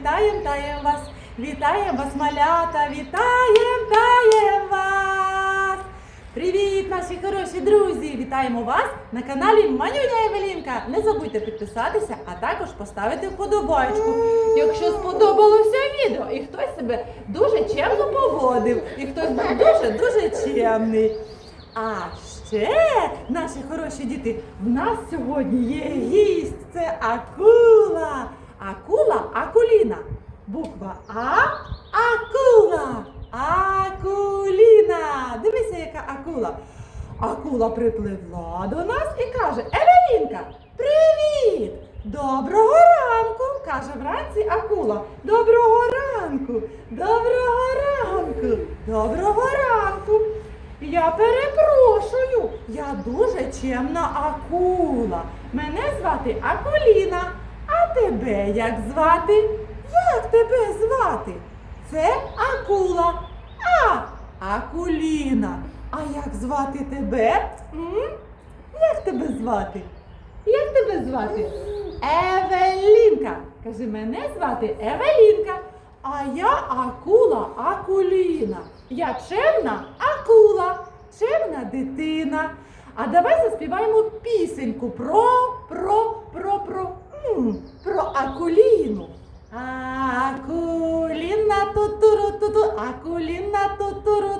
вітаєм, таєм вас, вітаєм вас, малята, вітаєм, таєм вас. Привіт, наші хороші друзі! Вітаємо вас на каналі Манюня Евелінка. Не забудьте підписатися, а також поставити вподобайку. Якщо сподобалося відео, і хтось себе дуже чемно поводив, і хтось був дуже дуже чемний. А ще, наші хороші діти, в нас сьогодні є гість. Це акула. Акула Акуліна. Буква А акула. Акуліна. Дивися, яка акула. Акула припливла до нас і каже: Евелінка, привіт! Доброго ранку! каже вранці акула. Доброго ранку! Доброго ранку! Доброго ранку! Я перепрошую, я дуже чемна акула. Мене звати Акуліна. Тебе як звати? Як тебе звати? Це акула. А, Акуліна. А як звати тебе? Як тебе звати? Як тебе звати? Евелінка. Кажи, мене звати Евелінка. А я акула Акуліна. Я чемна акула, чемна дитина. А давай заспіваємо пісеньку про, про, про, про, про Акуліну. Акуліна тутуру туту, Акуліна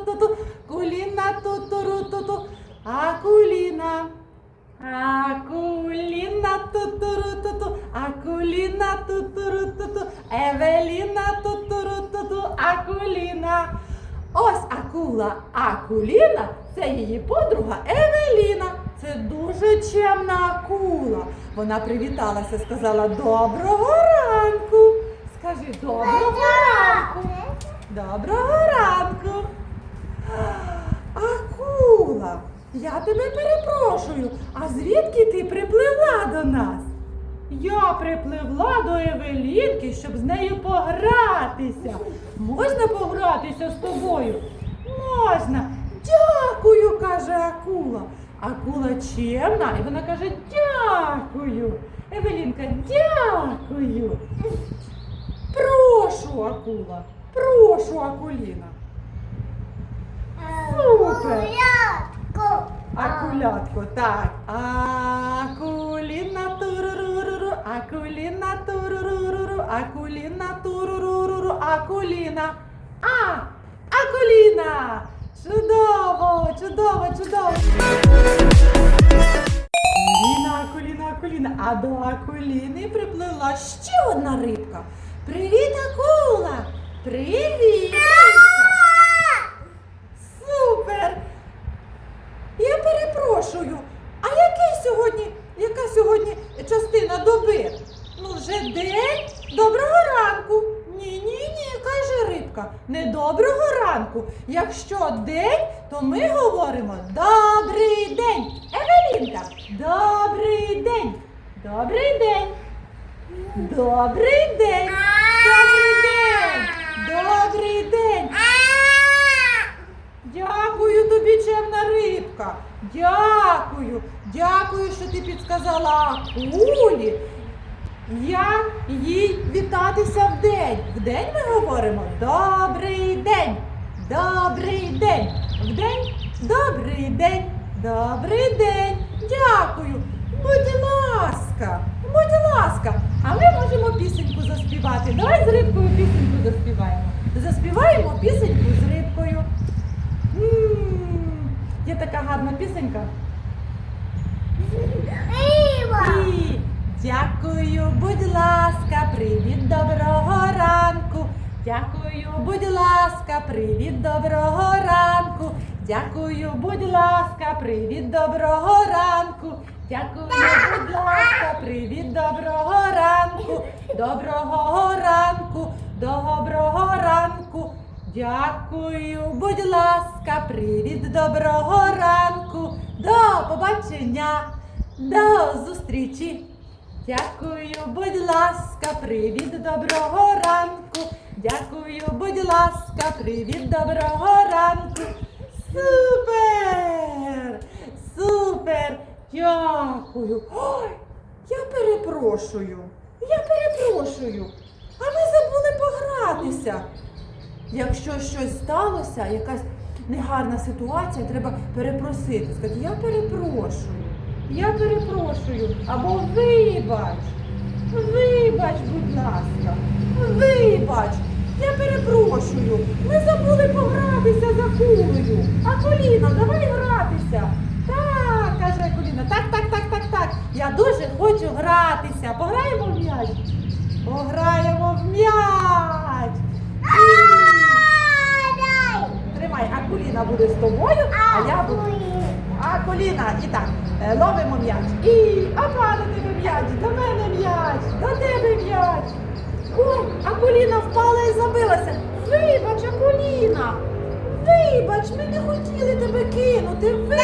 туту, Куліна тутуру туту, Акуліна. Акуліна тутуру туту, Акуліна Евеліна Акуліна. Ось акула Акуліна, це її подруга Евеліна. Це дуже чемна акула. Вона привіталася, сказала доброго ранку. Скажи доброго ранку. Доброго ранку. Акула, я тебе перепрошую, а звідки ти припливла до нас? Я припливла до Евелінки, щоб з нею погратися. Можна погратися з тобою? Можна. Дякую, каже акула. Акула чемна, і вона каже дякую. Евелінка, дякую. Прошу, акула, прошу, акуліна. Супер. Акулятко, так. Акуліна туруруру, акуліна туруруру, акуліна туруруру, акуліна. А, акуліна! Чудово, чудово, чудово. Акуліна, акуліна, акуліна. А до акуліни приплила ще одна рибка. Привіт, акула! Привіт! Супер! Я перепрошую, а який сьогодні, яка сьогодні частина доби? Ну, вже день? Доброго ранку. Рибка. Не доброго ранку. Якщо день, то ми говоримо добрий день. Евелінка, добрий день. Добрий день. Добрий день. Добрий день. Добрий день. Дякую тобі, чемна рибка. Дякую. Дякую, що ти підсказала акулі. Як їй вітатися в день? В день ми говоримо добрий день. Добрий день. В день добрий день. Добрий день. Дякую. Будь ласка, будь ласка. А ми можемо пісеньку заспівати. Давай з рибкою пісеньку заспіваємо. Заспіваємо пісеньку з рибкою. М, Є така гарна пісенька. І дякую, будь ласка, привіт, доброго ранку. Дякую, будь ласка, привіт, доброго ранку. Дякую, будь ласка, привіт, доброго ранку. Дякую, будь ласка, привіт, доброго ранку. доброго ранку, доброго ранку. Дякую, будь ласка, привіт, доброго ранку. До побачення, до зустрічі. Дякую, будь ласка, привіт, доброго ранку. Дякую, будь ласка, привіт, доброго ранку. Супер! Супер! Дякую! Ой, я перепрошую. Я перепрошую. А ми забули погратися. Якщо щось сталося, якась негарна ситуація, треба перепросити. Сказати, я перепрошую. Я перепрошую. Або вибач. Вибач, будь ласка. Вибач. Я перепрошую. Ми забули погратися за кулею. А Коліна, давай гратися. Так, каже Коліна. Так, так, так, так, так. Я дуже хочу гратися. Пограємо в м'яч. Пограємо в м'яч. Тримай, а Коліна буде з тобою, а я буду. А коліна, і так, ловимо м'яч. І опа, до тебе м'яч, до мене м'яч, до тебе м'яч. Ой, а коліна впала і забилася. Вибач, Акуліна. Вибач, ми не хотіли тебе кинути. Вибач.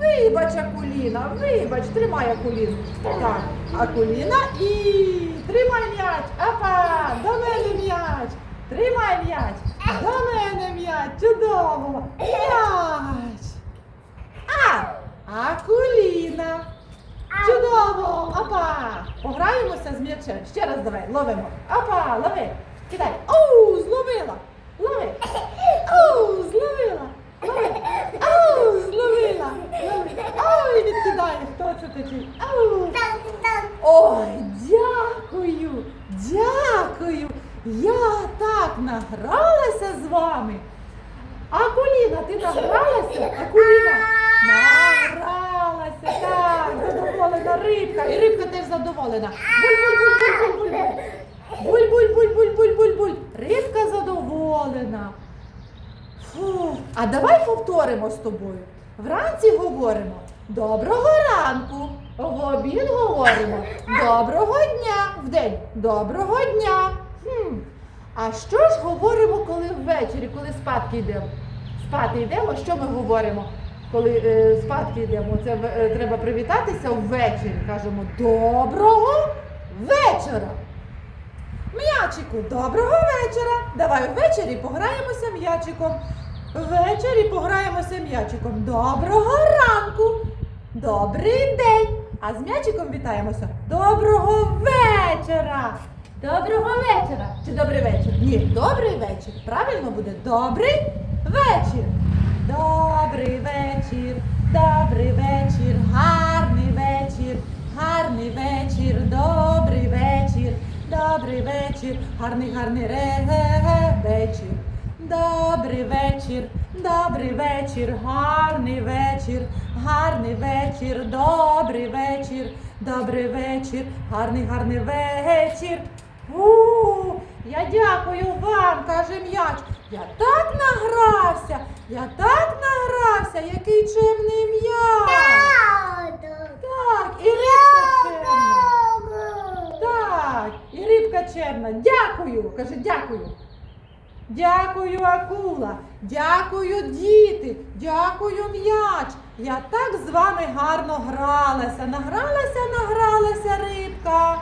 Вибач, Акуліна, вибач, тримай Акуліну. Так, Акуліна і тримай м'яч. Апа, до мене м'яч. Тримай м'яч. До мене м'яч. Чудово. М'яч. А, Акуліна. Чудово! Опа! Пограємося з м'ячем. Ще раз давай, ловимо. Опа, лови. Кидай. Оу, зловила. Лови. Оу, зловила. Лови. Оу, зловила. Лови. Ой, відкидай. Хто це такий? Оу. Ой, дякую, дякую. Я так награлася з вами. А Коліна, ти награлася? А Коліна награлася. Так, задоволена рибка. І рибка теж задоволена. Буль-буль-буль-буль-буль-буль. Рибка задоволена. Фу. А давай повторимо з тобою. Вранці говоримо доброго ранку. В обід говоримо доброго дня. В день доброго дня. Хм. А що ж говоримо, коли ввечері, коли спадки йдемо? Спати йдемо, що ми говоримо? Коли е, спадки йдемо, це е, треба привітатися ввечері. Кажемо доброго вечора. М'ячику, доброго вечора. Давай ввечері пограємося м'ячиком. Ввечері пограємося м'ячиком. Доброго ранку. Добрий день. А з м'ячиком вітаємося. Доброго вечора. Доброго вечора. Чи добрий вечір? Ні, добрий вечір. Правильно буде добрий вечір. Добрий вечір, добрий вечір, гарний вечір, гарний вечір, добрий вечір, добрий вечір, гарний, гарний вечір. Добрий вечір, добрий вечір, гарний вечір, гарний вечір, добрий вечір, добрий вечір, гарний, гарний вечір. У, я дякую вам, каже м'яч. Я так награвся, я так награвся, який чемний м'яч. Так, і рибка чемна. Так, і. Дякую. Каже, дякую. Дякую, акула. Дякую, діти. Дякую, м'яч. Я так з вами гарно гралася. Награлася, награлася рибка.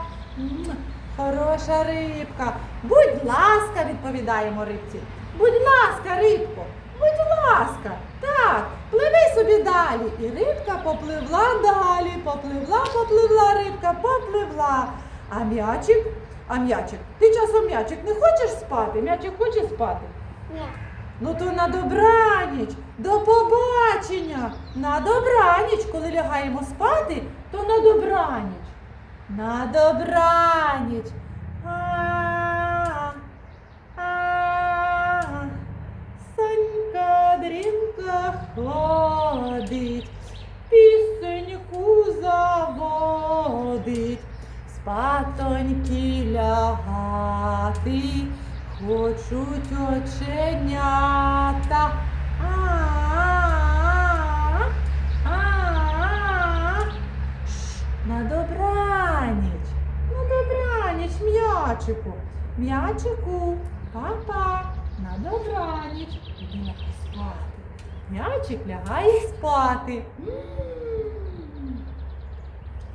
Хороша рибка. Будь ласка, відповідаємо рибці. Будь ласка, рибко, будь ласка. Так, пливи собі далі. І рибка попливла далі. Попливла, попливла рибка, попливла. А м'ячик, а м'ячик, ти часом м'ячик не хочеш спати? М'ячик хоче спати? Ну то на добраніч, до побачення. На добраніч, коли лягаємо спати, то на добраніч. На добраніч. А, а, Сонька дрінка ходить, хочуть оченята. На добраніч, на добраніч. м'ячику. М'ячику, папа, на добраніч. Іди спати. М'ячик лягає спати.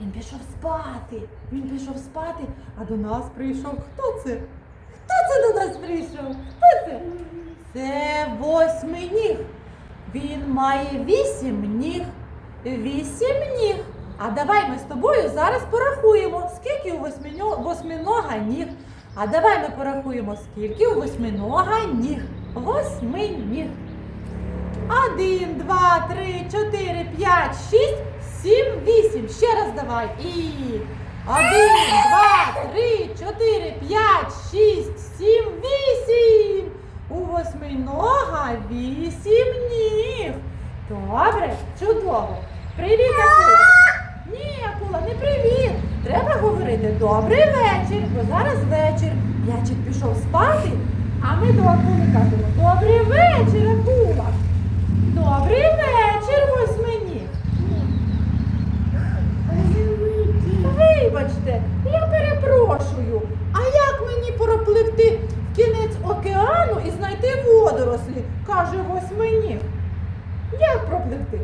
Він пішов спати. Він пішов спати, а до нас прийшов. Хто це? До нас прийшов? Хто це? Це восьминіг. Він має вісім ніг. Вісім ніг. А давай ми з тобою зараз порахуємо, скільки у восьминога ніг. А давай ми порахуємо, скільки у восьминога ніг. Восьминіг. Один, два, три, чотири, п'ять, шість, сім, вісім. Ще раз давай. І один, два, три, чотири, п'ять, шість, сім, вісім. У восьминога вісім ніг. Добре, чудово. Привіт, Акула. Ні, Акула, не привіт. Треба говорити добрий вечір, бо зараз вечір. Ячик пішов спати, а ми до Акули кажемо Добрий вечір, Акула. Добрий вечір, Вибачте, я перепрошую. А як мені пропливти в кінець океану і знайти водорослі? каже восьминіг. Як пропливти?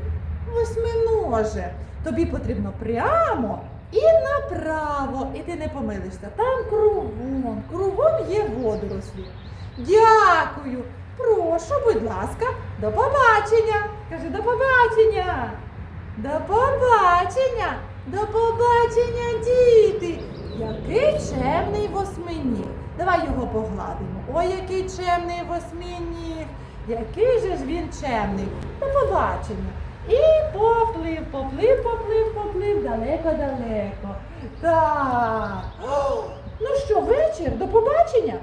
Восьминоже. Тобі потрібно прямо і направо. І ти не помилишся. Там кругом, кругом є водорослі. Дякую. Прошу, будь ласка, до побачення. Кажи до побачення. До побачення. До побачення, діти. Який чемний восьминіг. Давай його погладимо. Ой, який чемний восьминіг. Який же ж він чемний. До побачення. І поплив, поплив, поплив, поплив далеко-далеко. Так. Ну що, вечір, до побачення?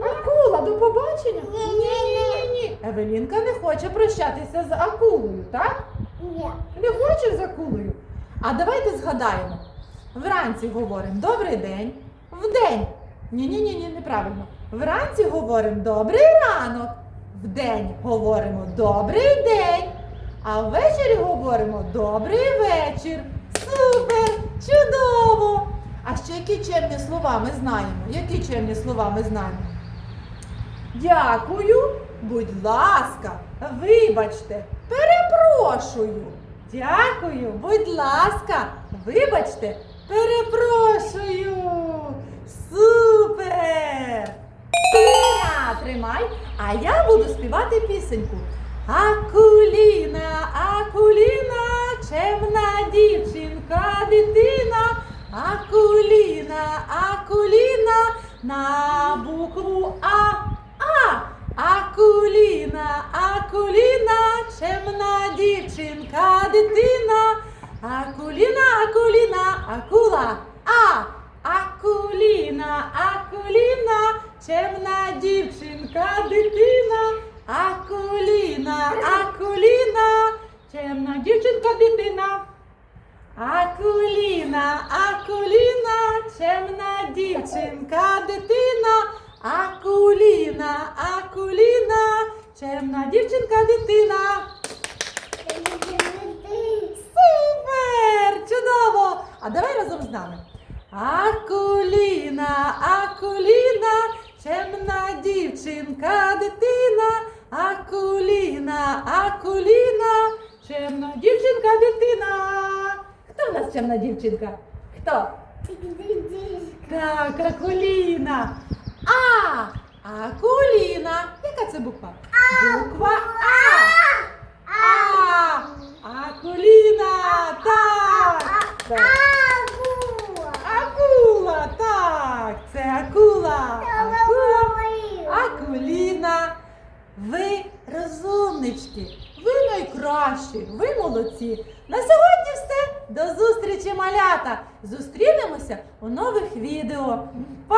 Акула, до побачення? Ні, ні, ні, ні. Евелінка не хоче прощатися з акулою, так? Ні. Не хочеш з акулою? А давайте згадаємо. Вранці говоримо добрий день. Вдень. Ні, ні, ні, ні, неправильно. Вранці говоримо добрий ранок. Вдень говоримо добрий день. А ввечері говоримо добрий вечір. Супер! Чудово! А ще які чемні слова ми знаємо? Які чемні слова ми знаємо? Дякую, будь ласка, вибачте, перепрошую. Дякую, будь ласка, вибачте, перепрошую. Супер! Тіна, тримай, а я буду співати пісеньку. Акуліна, Акуліна, чемна дівчинка, дитина. Акуліна, Акуліна, на букву. А. Акуліна, Акуліна, чемна дівчинка, дитина. Акуліна, Акуліна, акула. А. Акуліна, Акуліна, чемна дівчинка, дитина. Акуліна, Акуліна, чемна дівчинка, дитина. Акуліна, Акуліна, чемна дівчинка, дитина. Акуліна, Акуліна, чемна дівчинка, дитина. Супер! Чудово! А давай разом з нами. Акуліна, Акуліна, чемна дівчинка, дитина. Акуліна, Акуліна, чемна дівчинка, дитина. Хто в нас чемна дівчинка? Хто? Так, Акуліна. А! Акуліна. Яка це буква? Буква А. А. Акуліна. Так. Так. Акула, так, це акула. Акула. Акуліна. Ви розумнички, ви найкращі, ви молодці. На сьогодні все. До зустрічі, малята! Зустрінемося у нових відео. Па!